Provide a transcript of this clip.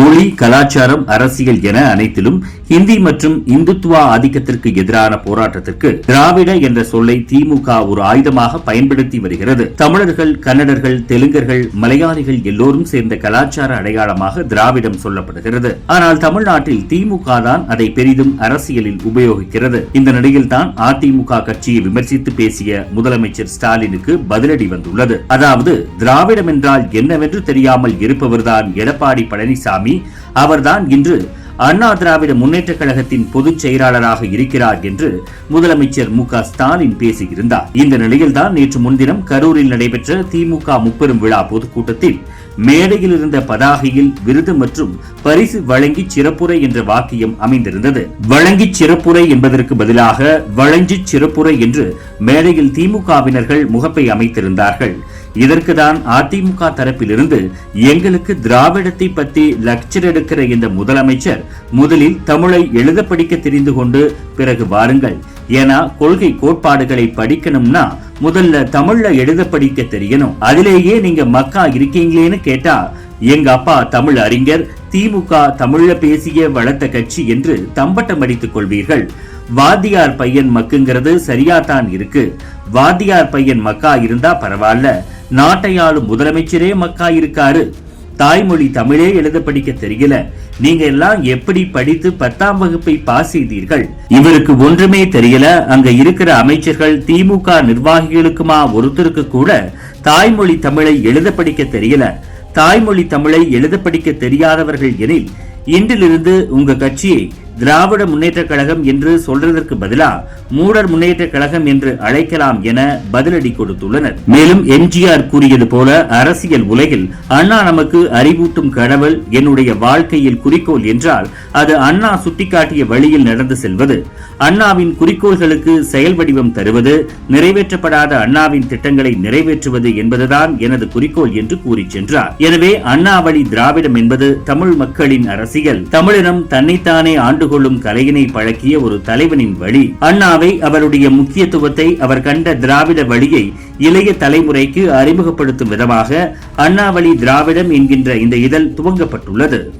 மொழி கலாச்சாரம் அரசியல் என அனைத்திலும் ஹிந்தி மற்றும் இந்துத்துவா ஆதிக்கத்திற்கு எதிரான போராட்டத்திற்கு திராவிட என்ற சொல்லை திமுக ஒரு ஆயுதமாக பயன்படுத்தி வருகிறது. தமிழர்கள் கன்னடர்கள் தெலுங்கர்கள் மலையாளிகள் எல்லோரும் சேர்ந்த கலாச்சார அடையாளமாக திராவிடம் சொல்லப்படுகிறது. ஆனால் தமிழ்நாட்டில் திமுக தான் அதை பெரிதும் அரசியலில் உபயோகிக்கிறது. இந்த நிலையில் தான் அதிமுக கட்சியை விமர்சித்து பேசிய முதலமைச்சர் ஸ்டாலினுக்கு பதிலடி வந்துள்ளது. அதாவது திராவிடம் என்றால் என்னவென்று தெரியாமல் இருப்பவர்தான் எடப்பாடி பழனிசாமி அவர்தான் இன்று அண்ணா திராவிட முன்னேற்ற கழகத்தின் பொதுச் செயலாளராக இருக்கிறார் என்று முதலமைச்சர் மு க ஸ்டாலின் பேசியிருந்தார். இந்த நிலையில்தான் நேற்று முன்தினம் கரூரில் நடைபெற்ற திமுக முப்பெரும் விழா பொதுக்கூட்டத்தில் மேடையில் இருந்த பதாகையில் விருது மற்றும் பரிசு வழங்கி சிறப்புரை என்ற வாக்கியம் அமைந்திருந்தது. வழங்கி சிறப்புரை என்பதற்கு பதிலாக வழங்கி சிறப்புரை என்று மேடையில் திமுகவினர்கள் முகப்பை அமைத்திருந்தார்கள். இதற்கு தான் அதிமுக தரப்பிலிருந்து எங்களுக்கு திராவிடத்தை பத்தி லக்சர் எடுக்கிற இந்த முதலமைச்சர் முதலில் தமிழை எழுத படிக்க தெரிந்து கொண்டு பிறகு வாருங்கள். ஏன்னா கொள்கை கோட்பாடுகளை படிக்கணும்னா முதல்ல தமிழ்ல எழுத படிக்க தெரியணும். அதிலேயே நீங்க மக்கா இருக்கீங்களேன்னு கேட்டா எங்க அப்பா தமிழ் அறிஞர் திமுக தமிழ்ல பேசிய வளர்த்த கட்சி என்று தம்பட்டம் அடித்துக் கொள்வீர்கள். வாத்தியார் பையன் மக்குங்கிறது சரியாதான் இருக்கு. வாத்தியார் பையன் மக்கா இருந்தா பரவாயில்ல. நாட்டை ஆளும் முதலமைச்சரே மக்கா இருக்காரு தாய்மொழி தமிழே எழுத படிக்க தெரியல நீங்க எல்லாம் எப்படி படித்து பத்தாம் வகுப்பை பாஸ் செய்தீர்கள்? இவருக்கு ஒன்றுமே தெரியல. அங்க இருக்கிற அமைச்சர்கள் திமுக நிர்வாகிகளுக்குமா ஒருத்தருக்கு கூட தாய்மொழி தமிழை எழுத படிக்க தெரியல. தாய்மொழி தமிழை எழுத படிக்க தெரியாதவர்கள் எனில் இன்றிலிருந்து உங்க கட்சியை திராவிட முன்னேற்ற கழகம் என்று சொல்றதற்கு பதிலா மூடர் முன்னேற்ற கழகம் என்று அழைக்கலாம் என பதிலடி கொடுத்துள்ளனர். மேலும் எம்ஜிஆர் கூறியது போல அரசியல் உலகில் அண்ணா நமக்கு அறிவூட்டும் கடவுள் என்னுடைய வாழ்க்கையில் குறிக்கோள் என்றால் அது அண்ணா சுட்டிக்காட்டிய வழியில் நடந்து செல்வது அண்ணாவின் குறிக்கோள்களுக்கு செயல் வடிவம் தருவது நிறைவேற்றப்படாத அண்ணாவின் திட்டங்களை நிறைவேற்றுவது என்பதுதான் எனது குறிக்கோள் என்று கூறி சென்றார். எனவே அண்ணா வழி திராவிடம் என்பது தமிழ் மக்களின் அரசியல். தமிழினம் தன்னைத்தானே ஆண்டு கொள்ளும் கலையினை பழக்கிய ஒரு தலைவனின் வழி. அண்ணாவை அவருடைய முக்கியத்துவத்தை அவர் கண்ட திராவிட வழியை இளைய தலைமுறைக்கு அறிமுகப்படுத்தும் விதமாக அண்ணாவளி திராவிடம் என்கின்ற இந்த இதழ் துவங்கப்பட்டுள்ளது.